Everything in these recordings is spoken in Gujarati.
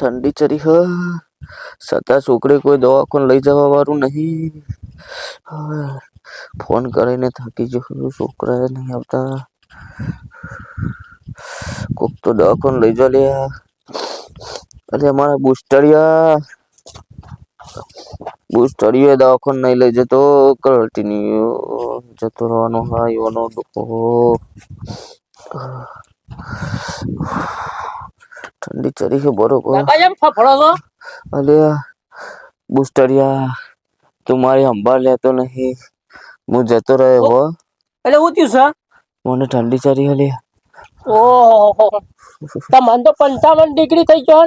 ઠંડી ચરી હ. છતાં છોકરે કોઈ દવાખાને લઈ જવા વાળું નહીં. ફોન કરીને થાકી ગયો છોકરા નહીં આવતા. કોક તો દવાખાને લઈ જવા લ્યા અરે અમારા બુસ્ટરિયા. બુસ્ટરિયો દવાખાને નહીં લઈ જતો. કન્ટિન્યુ જતો રહેવાનો, હા, એવાનો ડોકો ઠંડી ચડી છે બરોબર. કાકા જેમ ફફડો છો? અલે બુસ્ટરિયા તું મારી સંભાળ લેતો નહીં. હું જતો રહ્યો હો. એટલે હું થયું છે? મને ઠંડી ચડી હલે ઓહો. તમને તો પંચાવન ડિગ્રી થઈ ગયો?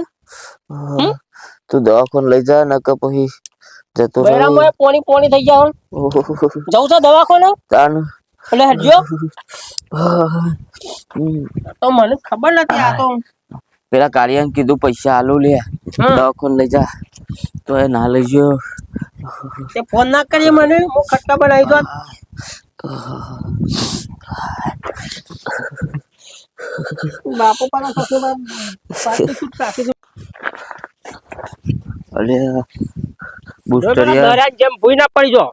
તું દવાખાને લઈ જા નકર પછી જતો રહ્યો બૈરામાં પોણી પોણી થઈ ગયા ઓહો, જવું છે દવાખાને? તાન. એટલે હટજો તો મને ખબર નથી આ તો. પેલા કાર્યાને કીધું પૈસા આલુ લે. દવાખોન લઈ જા. તો એ ના લઈ ગયો. તે ફોન ના કરીએ મને. હું ખટ્ટા બનાવી દો બાપુ પણ અલે બુસ્ટરિયા. દરાજ જેમ ભૂઈ ના પડી જો.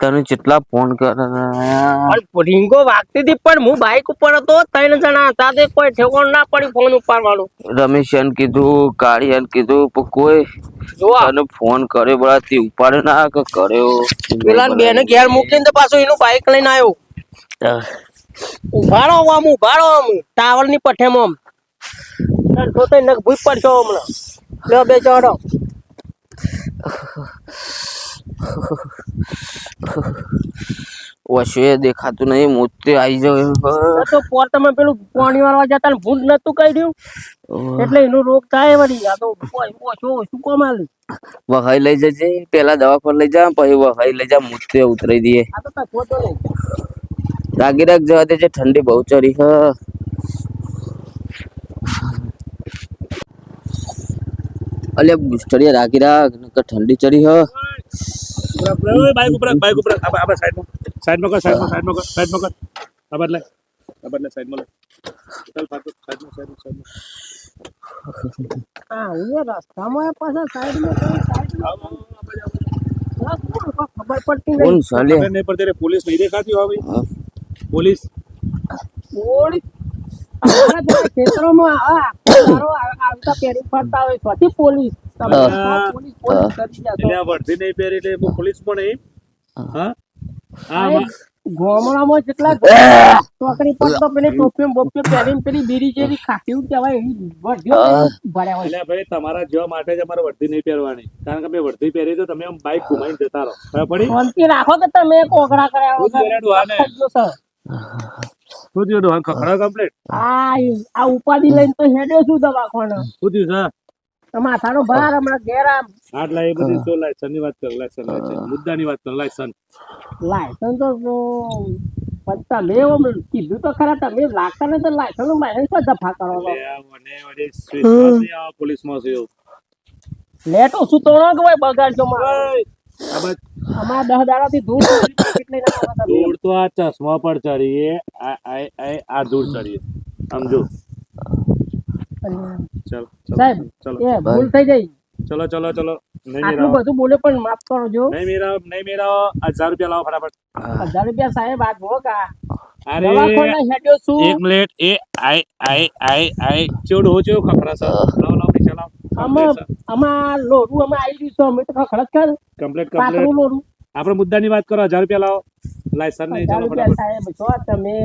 તને કેટલા ફોન કર્યા રીંગો વાગતી હતી પણ હું બાઇક ઉપર હતો ત્રણ જણા હતા તે કોઈ ઠેકોણ ના પડી ફોન ઉપાડવાનું. રમેશને કીધું કાળિયાને કીધું પણ કોઈ તને ફોન કર્યો બરા તે ઉપાડે ના કે કર્યો? પેલા બેને ઘેર મૂકીને તો પાછું એનું બાઇક લઈને આવ્યો. ઉભાડો આમ ઉભાડો આમ ટાવરની પઠેમાં આમ. તો તો નખ ભૂઈ પડશો હમણાં. લે બે ચડો. વશે દેખાતું નહીં મોતે આવી જાય તો પોર તમે પેલું પાણી વાળવા જતા ને ભૂંડ નતું કાઢ્યું? એટલે એનો રોગ થાય વળી. આ તો ઓછો શું કોમ આલી? વહાઈ લઈ જજે પેલા દવા પર લઈ જા પછી વહાઈ લઈ જા મોતે ઉતરાઈ દઈએ. રાગી રાગ જવા દેજે ઠંડી બહુ ચડી હ. અલ્યા બુસ્ટરિયા રાગી રાગ નકર ઠંડી ચડી હ. બાઈક ઉપર બાઈક ઉપર આબા આબા સાઈડમાં સાઈડમાં કર સાઈડમાં સાઈડમાં કર સાઈડમાં કર. આબા લે આબા લે સાઈડમાં લે. ચાલ પાછો સાઈડમાં સાઈડમાં સાઈડમાં હા અહીંયા રસ્તામાં એ પાછા સાઈડમાં કરી સાઈડમાં આ કોણ કોઈ ખબર પડતી કોણ નહીં સાલે ખબર નહીં પડતી રે પોલીસ નહીં દેખાતી હવે હા. પોલીસ. કોણ અમારા બધા ખેતરોમાં આ મારો આ- ફરતા હોય સ્વતી પોલીસ. તમે હા. પોલીસ પોલીસ કરી જશો. એટલે આ વર્ધી પહેરી એટલે પોલીસ પણ હા. હા. આ આમાં- ગામડામાં જેટલા ચોકડી પર તો પેલી ટોપી બોપી પહેરીને પેલી બીડી જેવી ખાટી કહેવાય એવી વર્ધીઓ ભર્યા હોય. ભાઈ તમારા જેવા માટે જ અમારે વર્ધી નહીં પહેરવાની. કારણ કે મેં વર્ધી પહેરી તો તમે આમ બાઈક ઘુમાઈને જતા રહો. પડી? શાંતિ રાખો કે તમે કોકડા કર્યા કર્યા તો ખખડા કમ્પ્લીટ આ આ ઉપાધિ લઈને તો હેડ્યો છું દવાખાને? થયું છે. માથાનો ભાર હમણાં ઘેર આમ આટલા એ બધી તો લાયસનની વાત કર લાયસન લાયસન મુદ્દાની વાત કર લાયસન. લાયસન તો પણ તમે એમ કીધું તો ખરા તમે લાગતા ને તો લાયસન્સ લાયસન્સ તો દફા કરો આવે પોલીસમાં છે. એવું. લેટો સુતોણો તો ભાઈ બગાડજો અમારા દસ દાડાથી ધૂળ ધૂળ તો આ ચશ્મા પર ચડીએ આ ધૂળ ચડીએ. સમજો? ચલો સાહેબ ચલો ભૂલ થઈ ગઈ. ચલો ચલો ચલો. આટલું બધું બોલે પણ માફ કરજો નહીં મેરાવો નહીં મેરાવો. હજાર રૂપિયા લાવો ફટાફટ. હજાર રૂપિયા સાહેબ આ જો કા. અરે એક મિનિટ. એ આઈ આઈ આઈ આઈ. ચેવડો ચેવો ખખડા સર લાવો લાવો પૈસા લાવો. આમાં આમાં લોરું અમે આવી રહ્યું છે. અમે તો ખડક કર કમ્પ્લીટ કમ્પ્લીટ. લોરું. આપણે મુદ્દાની વાત કરો હજાર રૂપિયા લાવો. લાયસન નહીં ચલો સાહેબ છો તમે.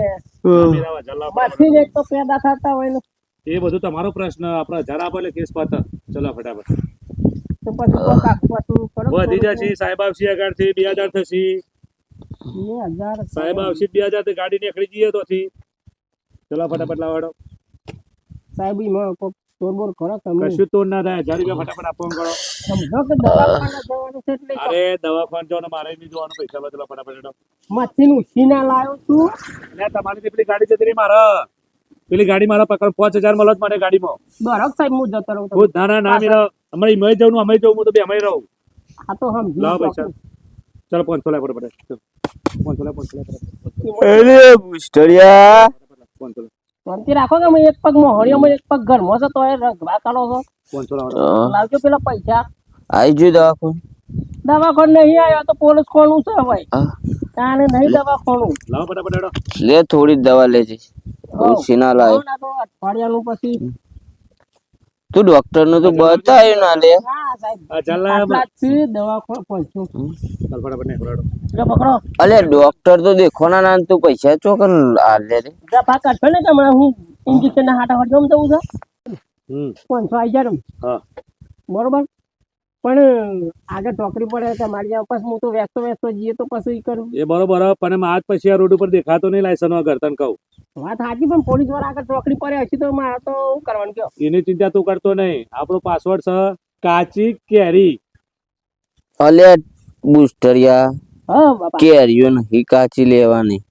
બસથી એક તો પેદા થતા હોય એ બધું તમારો પ્રશ્ન આપણે હજાર આપો એટલે કેસ પાતા ચલો ફટાફટ. વધી જશે સાહેબ આવશે આગળથી બે હજાર થશે. બે હજાર સાહેબ આવશે બે હજારથી ગાડી નીકળી જઈએ તો થી ચલો ફટાફટ લાવાડો સાહેબ કોક તોડબોડ કરો તમે. કશું તો ના થાય. હજાર રૂપિયા ફટાફટ આપવાનું કરો. સમજો કે દવાખાને જવાનું છે એટલે અરે દવાખાન જવાનું મારે નહીં જોવાનું પૈસા બદલો ફટાફટ હેડો. મશીન ઉછીના લાવ્યો છું. એટલે તમારી પેલી ગાડી જતી રહી મારા. પેલી ગાડી મારા પકડ પાંચ હજાર મળત માટે ગાડીમાં. સાહેબ હું જતો રહું. હું ના ના ના મેરા. અમારે અમે જવું અમે જવું હું તો બે અમે રહું. આ તો હમ લાવ. પૈસા. ચલો પાંચસો લાખ ફટાફટ. પાંચસો લાખ પાંચસો લાખ ફટાફટ. અરે બુસ્ટરિયા પાંચસો લાખ શાંતિ રાખો કે એક પગ મોહળીઓમાં એક પગ ઘરમાં છો તો એ રગવા કરો છો. લાવો લાવજો પેલા પૈસા. આવી ગયું દવાખાનું? દવાખાનું નહીં આવ્યો તો પોલીસ ખોલું છે ભાઈ કાને નહીં દવાખાનું. લાવો ફટાફટ લે થોડી જ દવા લેજે. ઓછી ના ના અઠવાડિયાનું પછી તું ડોક્ટરનું તો બતાવ્યું ના લે. અલે ડોક્ટર તો દેખો ના તું પૈસા ચોકન આ લે રે ને કે હમણાં હું ઇન્જેક્શન ના હાટા હટવા જવું છે હમ. પાંચસો આવી જાય હા. બરોબર? પણ આગળ ટોકરી પડે તો મારી પછી હું તો વ્યસ્તો વ્યસ્તો જઈએ તો પછી કરું. એ બરોબર પણ આજ પછી આ રોડ ઉપર દેખાતો નહીં લાયસન્સ વગર તને કહું. વાત સાચી પણ પોલીસવાળા આગળ ચોકડી પડે હશે તો મારે તો શું કરવાનું કયો? એની ચિંતા તું કરતો નહીં. આપણો પાસવર્ડ છે કાચી કેરી. અલે બુસ્ટરિયા. હા બાપા. કેરીઓ નહીં કાચી લેવાની.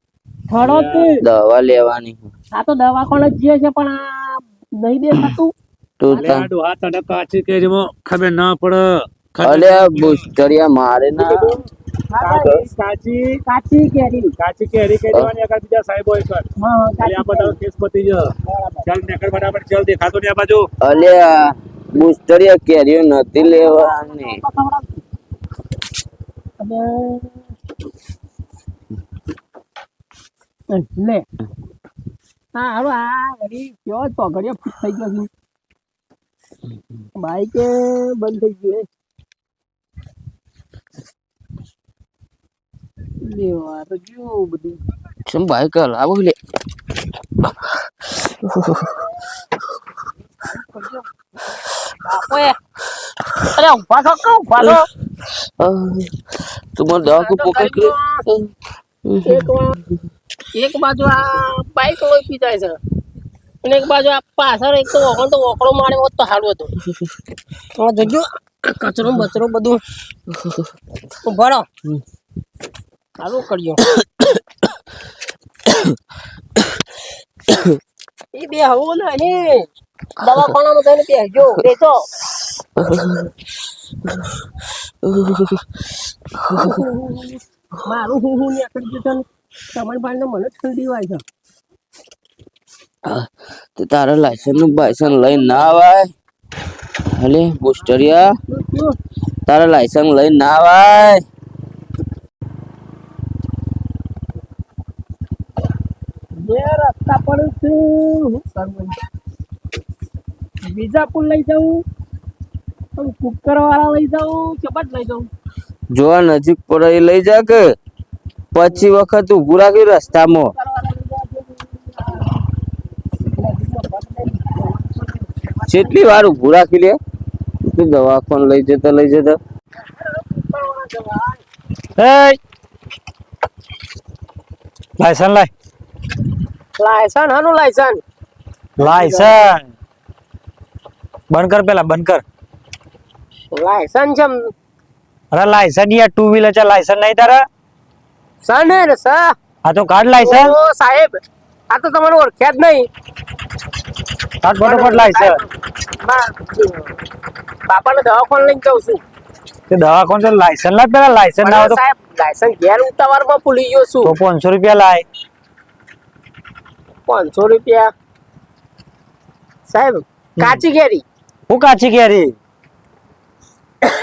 થડો દવા લેવાની. આ તો દવા જ જે છે પણ આ નહીં દેખાતું. તું તને કાચી કેરીમાં ખબર ના પડે. અલે બુસ્ટરિયા મારે ના. કાચી કાચી કેરી. કાચી કેરી કહી દેવાની આગળ બીજા સાહેબ હોય હા હા, અલે આ કાચી બધા કેસ પતી જ ચાલ નીકળ ફટાફટ ચાલ દેખાતો નહીં આ બાજુ. અલે આ કેરીઓ નથી લેવાની. લે. હા હાલો આ કયો ફૂટ થઈ ગયો બાઈક બંધ થઈ ગયું લેવા તો જો બધું ચમ બાઈક હલાવો લે અરે ઊભા થો કહું ઊભા થો તું દવા કો પોકે કે એક બાજુ આ બાઈક જાય છે અને એક બાજુ આ પાછળ એક તો ઓકળો તો મારે હોત તો સારું હતું તો જોજો કચરો બચરો બધું ભરો સારું કર્યો એ બે હવું ને એને દવાખાનામાં જઈને બેસજો બેસો મારું હું હું નીકળી ગયું છે તમારી પાસે મને ઠંડી વાય છે તો તારા લાયસન્સનું બાયસન લઈને ના આવાય અલે બુસ્ટરિયા તારા લાયસન્સ લઈને ના આવાય બે પર છું બીજા પુલ લઈ જાઉં. કુકર વાળા લઈ જાઉં કે બધ લઈ જાઉં? જોવા નજીક પડે એ લઈ જા કે. પછી વખત ઉભું રાખ્યું રસ્તામાં. કેટલી વાર ઉભું રાખી લે? દવા દવાખાને લઈ જતા લઈ જતા. લાયસન્સ લાય. લાયસન હાનું લાયસન? લાયસન. બંધ કર પેલા બંધ કર. લાયસન છે અરે લાયસન્સ યાર ટુ વ્હીલર છે લાયસન નહીં તારે? સન ને સર. આ તો કાઢ લાયસન. ઓ સાહેબ આ તો તમારું ઓળખ્યા જ નહીં. કાઢ ફટોફટ લાયસન્સ બાપાને દવાખાને લઈને જાઉં છું. તે દવાખાને તો લાયસન્સ લાય પેલા લાયસન્સ ના હોય તો. સાહેબ લાયસન ઘેર ઉતાવળમાં ભૂલી ગયો છું. તો પાંચસો રૂપિયા લાય. પાંચસો રૂપિયા. સાહેબ કાચી કેરી હું કાચી કેરી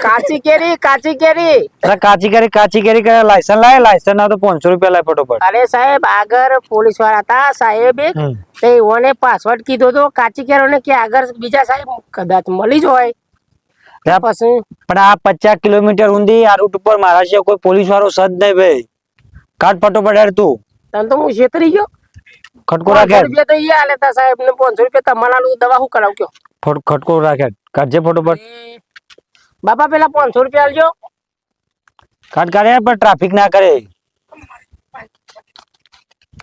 કાચી કેરી કાચી કેરી અરે કાચી કેરી કાચી કેરી કે લાયસન્સ લાય લાયસન્સ ના તો પાંચસો રૂપિયા લાય ફટોફટ. અરે સાહેબ આગળ પોલીસવાળા હતા સાહેબ તે ઓને પાસવર્ડ કીધો તો કાચી કેરો કે આગળ બીજા સાહેબ કદાચ મળી જ હોય. ત્યાં પછી? પણ આ પચાસ કિલોમીટર ઊંધી આ રૂટ ઉપર મારા કોઈ પોલીસ વાળો સદ નહીં ભાઈ. કાટ ફટોફટ યાર તું. તને તો હું છેતરી ગયો. ખટકો રાખે. રૂપિયા તો ઈ આલે તા સાહેબ ને પાંચસો રૂપિયા તમારા આલું દવા હું કરાવ કયો? ફટ- ખટકો રાખે. કાઢજે ફટોફટ. બાપા પેલા પાંચસો રૂપિયા આલજો. કાઢ કાઢે પણ ટ્રાફિક ના કરે.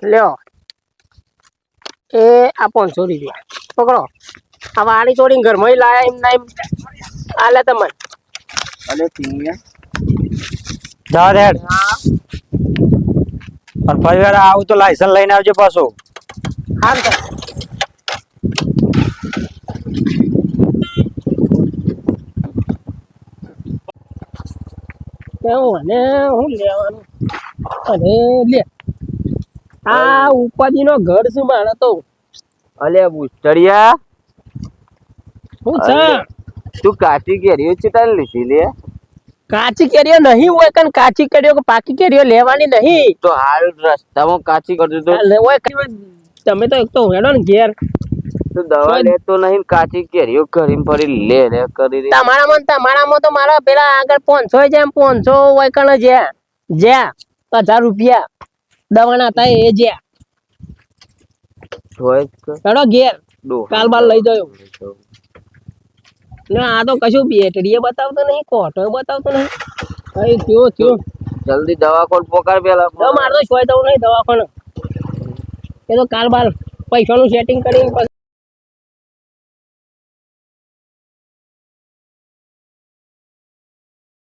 લ્યો. એ આ પાંચસો રૂપિયા. પકડો. આ વાણી ચોડી ઘરમાં લાયા એમ ના એમ. આલે તમને. તમે પિંગિયા જવા દે પણ ફરી વાર આવું તો લાયસન્સ લઈને આવજો પાછો. હા સર કેવું અને હું લેવાનું? અને લે. આ ઉપાધિ નો ઘર શું મારે તો. અલ્યા બુસ્ટડિયા હું છે? તું કાચી કેરીઓ ચિતાને લીધી લે. કાચી કેરીઓ નહીં હોય કન કાચી કેરીઓ કે પાકી કેરીઓ લેવાની નહીં. તો હાલ રસ્તામાં કાચી કરજો તો હોય તમે તો એક તો હેડો ને ઘેર. તો દવા લેતો નહીં કાચી કેરીઓ કરીને ફરી લે લે કરી રે. મન તમારા મો તો મારા પેલા આગળ પાંચસો જેમ પાંચસો હોય કણ જ્યાં જ્યાં હજાર રૂપિયા દવાના થાય એ જ્યાં હેડો ઘેર. કાલ બાલ લઈ જયો ના આ તો કશું બેટરીએ બતાવતો નહીં કોટો બતાવતો નહીં. કઈ થયો થયો. જલ્દી દવાખાન પોકાર પેલા. તો મારે તો સોય જવું નહીં દવાખાને. એ તો કાલ બાર પૈસાનું સેટિંગ કરીને